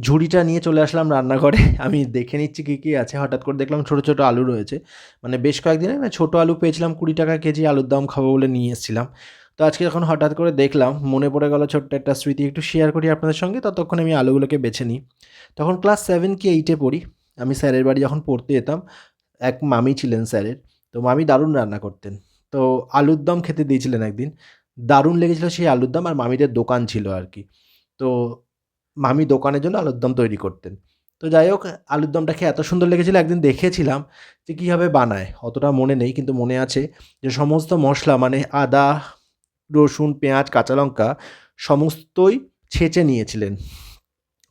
ঝুড়িটা নিয়ে চলে আসলাম রান্নাঘরে। আমি দেখে নিচ্ছি কী কী আছে। হঠাৎ করে দেখলাম ছোটো ছোটো আলু রয়েছে। মানে বেশ কয়েকদিন না ছোটো আলু পেয়েছিলাম কুড়ি টাকা কেজি, আলুর দাম খাব বলে নিয়ে এসেছিলাম। তো আজকে যখন হঠাৎ করে দেখলাম, মনে পড়ে গেল ছোট্ট একটা স্মৃতি। একটু শেয়ার করি আপনাদের সঙ্গে, ততক্ষণ আমি আলুগুলোকে বেছে নিই। তখন ক্লাস সেভেন কি এইটে পড়ি। আমি স্যারের বাড়ি যখন পড়তে যেতাম, এক মামি ছিলেন স্যারের। তো মামি দারুণ রান্না করতেন। তো আলুর দম খেতে দিয়েছিলেন একদিন। দারুণ লেগেছিল সেই আলুর দম আর মামিদের দোকান ছিল আর কি। তো মামি দোকানের জন্য আলুর দম তৈরি করতেন। তো যাই হোক, আলুর দমটা খেয়ে এত সুন্দর লেগেছিল, একদিন দেখেছিলাম যে কীভাবে বানায়। অতটা মনে নেই, কিন্তু মনে আছে যে সমস্ত মশলা মানে আদা, রসুন, পেঁয়াজ, কাঁচা লঙ্কা, সমস্তই ছেঁচে নিয়েছিলেন।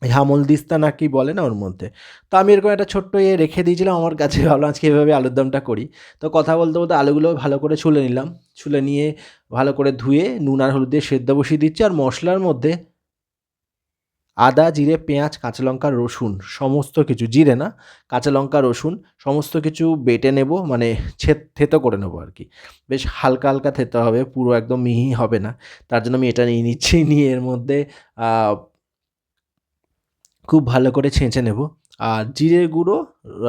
হামল দিস্তা না কি বলে না ওর মধ্যে। তো আমি এরকম একটা ছোট্ট ইয়ে রেখে দিয়েছিলাম, আমার কাছে ভাবলাম আজকে এভাবে আলুর দমটা করি। তো কথা বলতে বলতে আলুগুলো ভালো করে ছুলে নিলাম। ছুলে নিয়ে ভালো করে ধুয়ে, নুন আর হলুদ দিয়ে সেদ্ধ বসিয়ে দিচ্ছি, আর মশলার মধ্যে আদা, জিরে, পেঁয়াজ, কাঁচা লঙ্কা, রসুন, সমস্ত কিছু, জিরে না, কাঁচা লঙ্কা, রসুন, সমস্ত কিছু বেটে নেব মানে থেতো করে নেব আর কি। বেশ হালকা হালকা থেতে হবে, পুরো একদম মিহি হবে না। তার জন্য আমি এটা নিয়ে নিচ্ছি, নিয়ে এর মধ্যে খুব ভালো করে ছেঁচে নেব। আর জিরের গুঁড়ো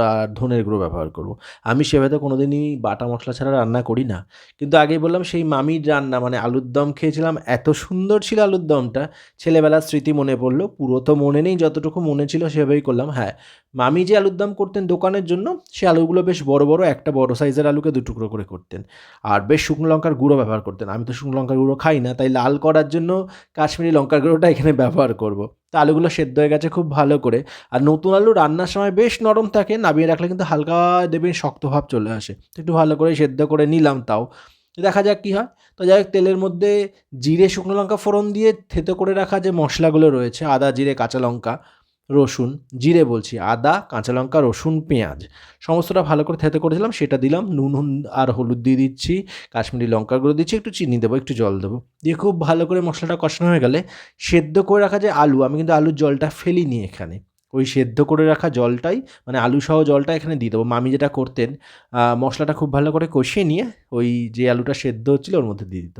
আর ধনের গুঁড়ো ব্যবহার করব। আমি সেভাবে কোনো দিনই বাটা মশলা ছাড়া রান্না করি না। কিন্তু আগেই বললাম সেই মামির রান্না মানে আলুর দম খেয়েছিলাম, এত সুন্দর ছিল আলুর দমটা, ছেলেবেলার স্মৃতি মনে পড়ল, পুরো তো মনে নেই, যতটুকু মনে ছিল সেভাবেই করলাম। হ্যাঁ মামি যে আলুর দম করতেন দোকানের জন্য, সে আলুগুলো বেশ বড় বড়, একটা বড় সাইজের আলুকে দু টুকরো করে করতেন। আর বেশ শুকনো লঙ্কার গুঁড়ো ব্যবহার করতেন। আমি তো শুকনো লঙ্কার গুঁড়ো খাই না, তাই লাল করার জন্য কাশ্মীরি লঙ্কার গুঁড়োটা এখানে ব্যবহার করব। তো আলুগুলো সেদ্ধ হয়ে গেছে খুব ভালো করে। আর নতুন আলু রান্নার সময় বেশ নরম থাকে, নামিয়ে রাখলে কিন্তু হালকা দেবেন শক্ত ভাব চলে আসে। একটু ভালো করে সেদ্ধ করে নিলাম তাও। দেখা যাক কী হয়। তো যাই হোক, তেলের মধ্যে জিরে, শুকনো লঙ্কা ফোড়ন দিয়ে থেতো করে রাখা যে মশলাগুলো রয়েছে, আদা, জিরে, কাঁচা লঙ্কা রসুন, জিরে বলছি, আদা, কাঁচা লঙ্কা, রসুন, পেঁয়াজ। সমস্তটা ভালো করে থেতে করেছিলাম, সেটা দিলাম, নুন আর হলুদ দিয়ে দিচ্ছি, কাশ্মীরি লঙ্কা গুঁড়ো দিচ্ছি, একটু চিনি দেবো, একটু জল দেবো। দিয়ে খুব ভালো করে মশলাটা কষানো হয়ে গেলে সেদ্ধ করে রাখা যে আলু, আমি কিন্তু আলুর জলটা ফেলিনি এখানে। ওই সেদ্ধ করে রাখা জলটাই মানে আলু সহ জলটা এখানে দিয়ে দেবো। মামি যেটা করতেন মশলাটা খুব ভালো করে কষিয়ে নিয়ে ওই যে আলুটা সেদ্ধ হচ্ছিল ওর মধ্যে দিয়ে দিত।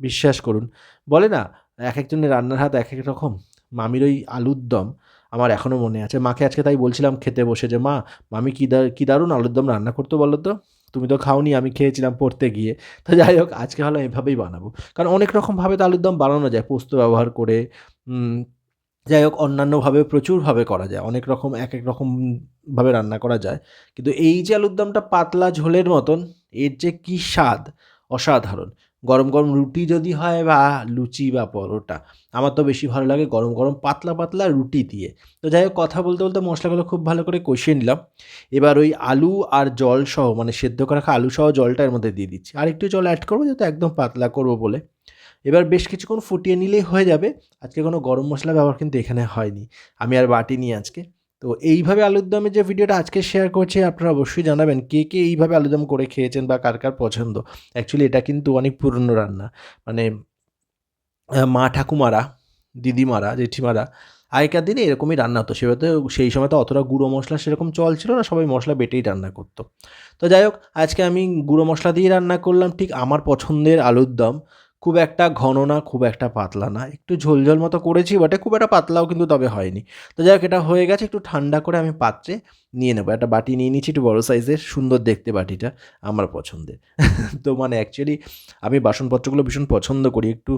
বিশ্বাস করুন। বলে না, এক একজনের রান্নার হাত এক এক রকম। মামির ওই আলুর দম আমার এখনও মনে আছে। মাকে আজকে তাই বলছিলাম খেতে বসে যে, মা, মামি কী দা, কী দারুণ আলুর দম রান্না করতে বলো তো? তুমি তো খাওনি, আমি খেয়েছিলাম পড়তে গিয়ে। তো যাই হোক, আজকে হলো এভাবেই বানাবো। কারণ অনেক রকমভাবে তো আলুর দম বানানো যায়, পোস্ত ব্যবহার করে যাই হোক, অন্যান্যভাবে প্রচুরভাবে করা যায়। অনেক রকম এক এক রকমভাবে রান্না করা যায়। কিন্তু এই যে আলুর দমটা পাতলা ঝোলের মতন, এর যে কী স্বাদ? অসাধারণ। গরম গরম রুটি যদি হয় বা লুচি বা পরোটা, আমার তো বেশি ভালো লাগে গরম গরম পাতলা পাতলা রুটি দিয়ে। তো যাই হোক, কথা বলতে বলতে মশলাগুলো খুব ভালো করে কষিয়ে নিলাম। এবার ওই আলু আর জল সহ মানে সেদ্ধ করে আলু সহ জলটা এর মধ্যে দিয়ে দিচ্ছি। আর একটু জল অ্যাড করব যাতে একদম পাতলা করব বলে। এবার বেশ কিছুক্ষণ ফুটিয়ে নিলেই হয়ে যাবে। আজকে কোনো গরম মশলা ব্যবহার কিন্তু এখানে হয়নি। আমি আর বাটি নিই আজকে। তো এইভাবে আলুর দমের যে ভিডিওটা আজকে শেয়ার করছি, আপনারা অবশ্যই জানাবেন কে কে এইভাবে আলুদম করে খেয়েছেন বা কার কার পছন্দ। অ্যাকচুয়ালি এটা কিন্তু অনেক পুরনো রান্না। মানে মা ঠাকুমারা, দিদিমারা, জেঠিমারা, আগেকার দিনে এরকমই রান্না হতো। সেভাবে সেই সময় তো অতটা গুঁড়ো মশলা সেরকম চল ছিল না, সবাই মশলা বেটেই রান্না করতো। তো যাই হোক, আজকে আমি গুঁড়ো মশলা দিয়ে রান্না করলাম। ঠিক আমার পছন্দের আলুর দম। খুব একটা ঘন না, খুব একটা পাতলা না। একটু ঝোলঝোল মতো করেছি বটে খুব একটা পাতলাও কিন্তু তবে হয়নি। তো যাই হোক, এটা হয়ে গেছে, একটু ঠান্ডা করে আমি পাত্রে নিয়ে নেব। একটা বাটি নিয়ে নিচ্ছি, একটু বড়ো সাইজের, সুন্দর দেখতে বাটিটা, আমার পছন্দের। তো মানে অ্যাকচুয়ালি আমি বাসনপত্রগুলো ভীষণ পছন্দ করি। একটু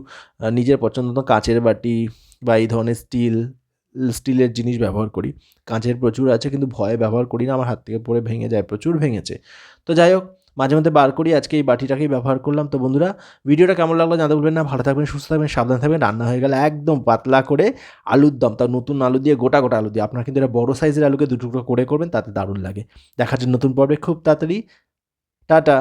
নিজের পছন্দ মতো কাঁচের বাটি বা এই ধরনের স্টিল, স্টিলের জিনিস ব্যবহার করি। কাঁচের প্রচুর আছে, কিন্তু ভয়ে ব্যবহার করি না, আমার হাত থেকে পড়ে ভেঙে যায়, প্রচুর ভেঙেছে। তো যাই হোক মাঝে মধ্যে বার করি, আজকে এই বাটিটাকেই ব্যবহার করলাম। তো বন্ধুরা, ভিডিওটা কেমন লাগল জানতে বলবেন না, ভালো থাকবেন, সুস্থ থাকবেন, সাবধান থাকবেন। রান্না হয়ে গেলে একদম পাতলা করে আলুর দম তার নতুন আলু দিয়ে, গোটা গোটা আলু দিয়ে। আপনারা কিন্তু এটা বড়ো সাইজের আলুকে দুটুকরো করে করবেন, তাতে দারুণ লাগে। দেখা যাচ্ছে নতুন পর্বে খুব তাড়াতাড়ি। টাটা।